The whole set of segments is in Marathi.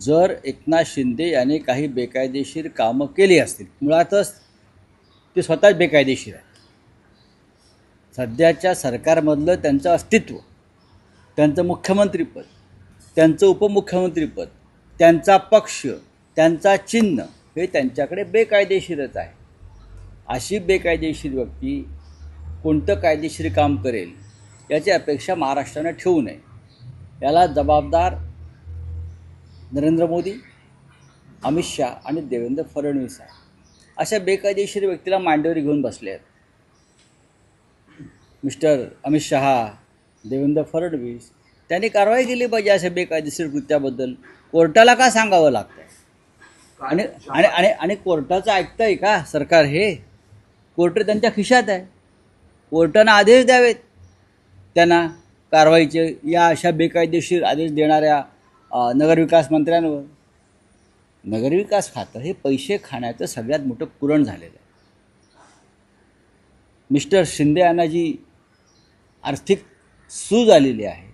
जर एकनाथ शिंदे याने काही बेकायदेशीर कामं केली असतील मुळातच ते स्वतःच बेकायदेशीर आहे सध्याच्या सरकारमधलं त्यांचं अस्तित्व त्यांचं मुख्यमंत्रीपद त्यांचं उपमुख्यमंत्रीपद त्यांचा पक्ष त्यांचा चिन्ह हे त्यांच्याकडे बेकायदेशीरच आहे. अशी बेकायदेशीर व्यक्ती कोणतं कायदेशीर काम करेल याची अपेक्षा महाराष्ट्रानं ठेवू नये. याला जबाबदार नरेंद्र मोदी अमित शहा आणि देवेंद्र फडणवीस आहे अशा बेकायदेशीर व्यक्तीला मांडीवर घेऊन बसले आहेत. मिस्टर अमित शहा देवेंद्र फडणवीस त्यांनी कारवाई केली पाहिजे अशा बेकायदेशीर कृत्याबद्दल. कोर्टाला का सांगावं लागतं आणि आणि आणि आणि कोर्टाचं ऐकतंय का सरकार हे? कोर्ट त्यांच्या खिशात आहे. कोर्टानं आदेश द्यावेत. त्यांना कारवाईचे या अशा बेकायदेशीर आदेश देणाऱ्या नगरविकास मंत्र्यांवर. नगरविकास खातं हे पैसे खाण्याचं सगळ्यात मोठं पुरण झालेलं आहे. मिस्टर शिंदे यांना जी आर्थिक सूज आलेली आहे.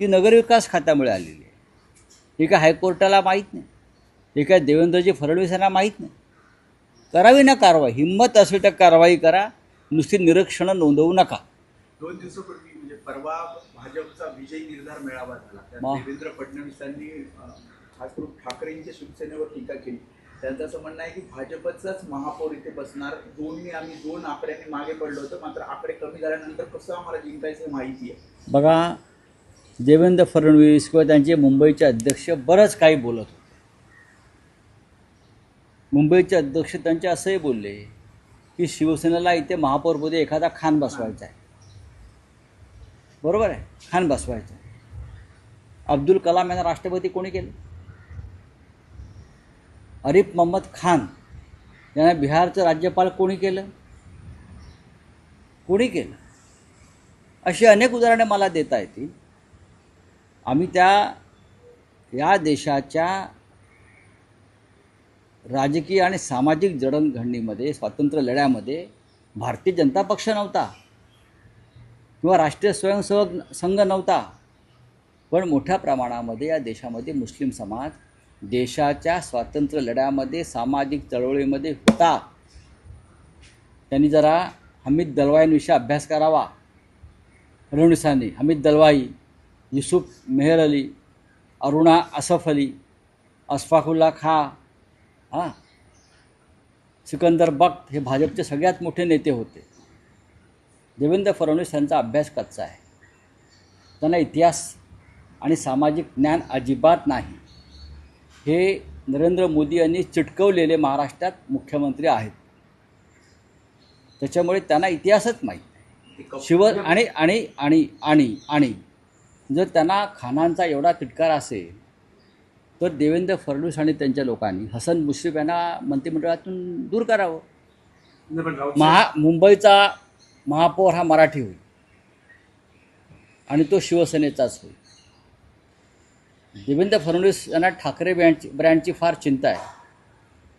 ती नगरविकास खात्यामुळे आलेली आहे. हे काय हायकोर्टाला माहीत नाही? हे काय देवेंद्रजी फडणवीस यांना माहीत नाही? करावी ना कारवाई. हिंमत असेल तर कारवाई करा. नुसती निरीक्षणं नोंदवू नका. दोन दिवसापूर्वी परवा भाजपचा विजयी निर्धार मेळावा झाला. त्यात. देवेंद्र फडणवीसांनी खास करून ठाकरेंच्या शिवसेनेवर टीका केली. त्यांचं असं म्हणणं आहे की भाजपचाच महापौर इथे बसणार. दोन्ही आम्ही दोन आकड्यांनी मागे पडलो होतो. मात्र आकडे कमी झाल्यानंतर कसं आम्हाला जिंकायचं माहिती आहे. बघा देवेंद्र फडणवीस किंवा त्यांचे मुंबईचे अध्यक्ष बरंच काही बोलत होते. मुंबईचे अध्यक्ष त्यांचे असंही बोलले की शिवसेनेला इथे महापौरपदी एखादा खान बसवायचा आहे. बरोबर आहे. खान बसवायचं. अब्दुल कलाम यांना राष्ट्रपती कोणी केलं? अरिफ मोहम्मद खान यांना बिहारचं राज्यपाल कोणी केलं? कोणी केलं? अशी अनेक उदाहरणे मला देता येतील. आम्ही त्या या देशाच्या राजकीय आणि सामाजिक जडणघडणीमध्ये स्वातंत्र्य लढ्यामध्ये भारतीय जनता पक्ष नव्हता. किंवा राष्ट्रीय स्वयंसेवक संघ नव्हता. पण मोठ्या प्रमाणामध्ये या देशामध्ये मुस्लिम समाज देशाच्या स्वातंत्र्य लढ्यामध्ये सामाजिक चळवळीमध्ये होता. त्यांनी जरा हमीद दलवाईंविषयी अभ्यास करावा. फडणवीसांनी हमीद दलवाई युसुफ मेहर अली अरुणा असफ अली अशफाकुल्ला खा हां सिकंदर बक्त हे भाजपचे सगळ्यात मोठे नेते होते. देवेंद्र फडणवीस यांचा अभ्यास कच्चा आहे. त्यांना इतिहास आणि सामाजिक ज्ञान अजिबात नाही. हे नरेंद्र मोदी यांनी चिटकवलेले महाराष्ट्रात मुख्यमंत्री आहेत. त्याच्यामुळे त्यांना इतिहासच माहीत नाही. ते कप- शिव आणि आणि आणि आणि आणि जर त्यांना खानांचा एवढा तिटकार असेल तर देवेंद्र फडणवीस आणि त्यांच्या लोकांनी हसन मुश्रीफ यांना मंत्रिमंडळातून दूर करावं. महा मुंबईचा महापौर हा मराठी होईल. आणि तो शिवसेनेचाच होईल. देवेंद्र फडणवीस यांना ठाकरे ब्रँडची ब्रँडची फार चिंता आहे.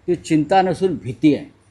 ती चिंता नसून भीती आहे.